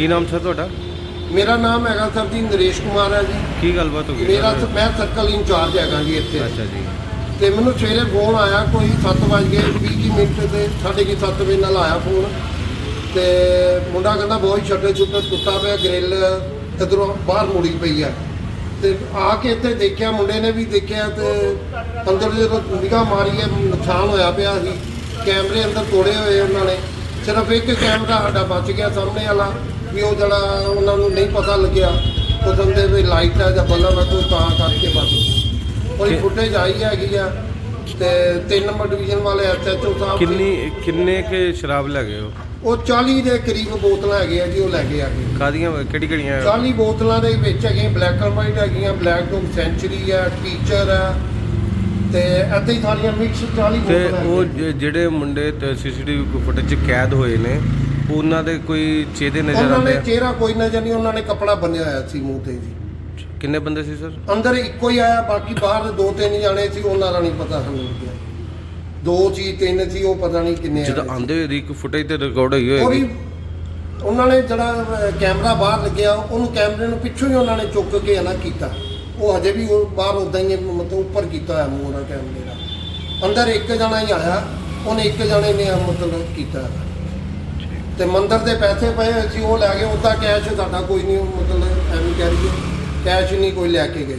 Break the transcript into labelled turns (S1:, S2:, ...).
S1: ਕੀ ਨਾਮ ਸਰ ਤੁਹਾਡਾ?
S2: ਮੇਰਾ ਨਾਮ ਹੈਗਾ ਸਰ ਜੀ ਨਰੇਸ਼ ਕੁਮਾਰ ਹੈ ਜੀ।
S1: ਕੀ ਗੱਲਬਾਤ ਹੋ ਗਈ?
S2: ਮੇਰਾ
S1: ਸਰ?
S2: ਮੈਂ ਸਰਕਲ ਇੰਚਾਰਜ ਹੈਗਾ ਜੀ ਇੱਥੇ।
S1: ਅੱਛਾ ਜੀ।
S2: ਤੇ ਮੈਨੂੰ ਸਵੇਰੇ ਫੋਨ ਆਇਆ ਕੋਈ 7 ਵਜੇ 20 ਕੁ ਮਿੰਟ ਤੇ ਸਾਢੇ ਕੀ 7 ਵਜੇ ਨਾਲ ਆਇਆ ਫੋਨ ਤੇ ਮੁੰਡਾ ਕਹਿੰਦਾ ਬਹੁਤ ਛੱਡੇ ਛੁੱਟੇ ਟੁੱਟਾ ਪਿਆ ਗ੍ਰਿਲ ਇਧਰੋਂ ਬਾਹਰ ਮੁੜੀ ਪਈ ਆ। ਤੇ ਆ ਕੇ ਇੱਥੇ ਦੇਖਿਆ ਮੁੰਡੇ ਨੇ ਵੀ ਦੇਖਿਆ ਤੇ ਅੰਦਰ ਜਦੋਂ ਨਿਗਾਹ ਮਾਰੀ ਹੈ ਨੁਕਸਾਨ ਹੋਇਆ ਪਿਆ ਸੀ। ਕੈਮਰੇ ਅੰਦਰ ਤੋੜੇ ਹੋਏ ਉਹਨਾਂ ਨੇ। ਸਿਰਫ ਇੱਕ ਕੈਮਰਾ ਸਾਡਾ ਬਚ ਗਿਆ ਸਾਹਮਣੇ ਵਾਲਾ ਵੀ ਉਹ ਜਿਹੜਾ ਉਹਨਾਂ ਨੂੰ ਨਹੀਂ ਪਤਾ ਲੱਗਿਆ ਉਹ ਕਹਿੰਦੇ ਵੀ ਲਾਈਟ ਹੈ ਜਾਂ ਬੱਲਬ ਹੈ ਕੋਈ ਤਾਂ ਕਰਕੇ ਬਚ ਗਿਆ। ਉਹਦੀ
S1: ਕਿ-
S2: ਫੁਟੇਜ ਆਈ ਹੈਗੀ ਆ ਤੇ 3 ਨੰਬਰ ਡਿਵੀਜ਼ਨ ਵਾਲੇ ਐਸਐਚਓ ਸਾਹਿਬ
S1: ਕਿੰਨੀ ਕਿੰਨੇ ਕੇ ਸ਼ਰਾਬ ਲੈ ਗਏ ਹੋ
S2: ਉਹ 40 ਦੇ ਕਰੀਬ ਬੋਤਲਾਂ ਹੈਗੀਆਂ ਜੀ ਉਹ ਲੈ ਕੇ ਆ ਗਏ
S1: ਕਾਦੀਆਂ ਕਿਹੜੀ ਕਿਹੜੀਆਂ
S2: 40 ਬੋਤਲਾਂ ਦੇ ਵਿੱਚ ਹੈਗੀਆਂ ਬਲੈਕ ਐਂਡ ਵਾਈਟ ਹੈਗੀਆਂ ਬਲੈਕ ਡੋਗ ਸੈਂਚੁਰੀ ਹੈ ਟੀਚਰ ਹੈ ਤੇ ਏਦਾਂ ਹੀ ਸਾਰੀਆਂ ਮਿਕਸ 40
S1: ਤੇ
S2: ਬੋਤਲਾਂ
S1: ਉਹ
S2: ਹੈਗੀਆਂ।
S1: ਜ- ਜਿਹੜੇ ਮੁੰਡੇ ਸੀਸੀਟੀਵੀ ਫੁਟੇਜ 'ਚ ਕੈਦ ਹੋਏ ਨੇ ਉਹਨਾਂ ਦੇ ਕੋਈ ਚਿਹਰੇ ਨਜ਼ਰ
S2: ਉਹਨਾਂ
S1: ਆਉਂਦੇ
S2: ਨੇ
S1: ਆ?
S2: ਚਿਹਰਾ ਕੋਈ ਨਜ਼ਰ ਨਹੀਂ ਉਹਨਾਂ ਨੇ ਕਪੜਾ ਬੰਨਿਆ ਹੋਇਆ ਸੀ ਮੂੰਹ ਤੇ ਜੀ।
S1: ਕਿੰਨੇ ਬੰਦੇ ਸੀ ਸਰ?
S2: ਅੰਦਰ ਇੱਕੋ ਹੀ ਆਇਆ ਬਾਕੀ ਬਾਹਰ ਦੇ ਦੋ ਤਿੰਨ ਜਾਣੇ ਸੀ ਉਹਨਾਂ ਦਾ ਨਹੀਂ ਪਤਾ ਸਾਨੂੰ ਲੱਗਿਆ। ਦੋ ਸੀ ਤਿੰਨ ਸੀ ਉਹ ਪਤਾ ਨਹੀਂ ਕਿੰਨੇ
S1: ਜਦੋਂ
S2: ਆਏ ਸੀ।
S1: ਆਂਦੇ ਰੀਕ ਫੁਟੇਜ ਤੇ ਰਿਕਾਰਡ ਹੋਈ
S2: ਵੀ
S1: ਹੋਏਗੀ
S2: ਉਹਨਾਂ ਨੇ ਜਿਹੜਾ ਅਹ, ਕੈਮਰਾ ਬਾਹਰ ਲੱਗਿਆ ਉਹਨੂੰ ਕੈਮਰੇ ਨੂੰ ਪਿੱਛੋਂ ਹੀ ਉਹਨਾਂ ਨੇ ਚੁੱਕ ਕੇ ਅਲੱਗ ਕੀਤਾ। ਉਹ ਹਜੇ ਵੀ ਉਹ ਬਾਹਰ ਉਦਾਂ ਹੀ ਹੈ, ਮਤਲਬ ਉੱਪਰ ਕੀਤਾ ਹੋਇਆ ਮੂੰਹ ਦਾ ਕੈਮਰੇ ਦਾ ਅੰਦਰ ਇੱਕ ਜਣਾ ਹੀ ਆਇਆ ਉਹਨੇ ਇੱਕ ਜਣੇ ਨੇ ਮਤਲਬ ਕੀਤਾ। ਤੇ ਮੰਦਰ ਦੇ ਪੈਸੇ ਪਏ ਹੋਏ ਸੀ ਉਹ ਲੈ ਗਏ ਉਹਦਾ ਕੈਸ਼ ਸਾਡਾ ਕੋਈ ਨਹੀਂ ਮਤਲਬ ਐਵੇਂ ਕਹਿ ਰਹੀ ਕੈਸ਼ ਨਹੀਂ ਕੋਈ ਲੈ ਕੇ ਗਏ।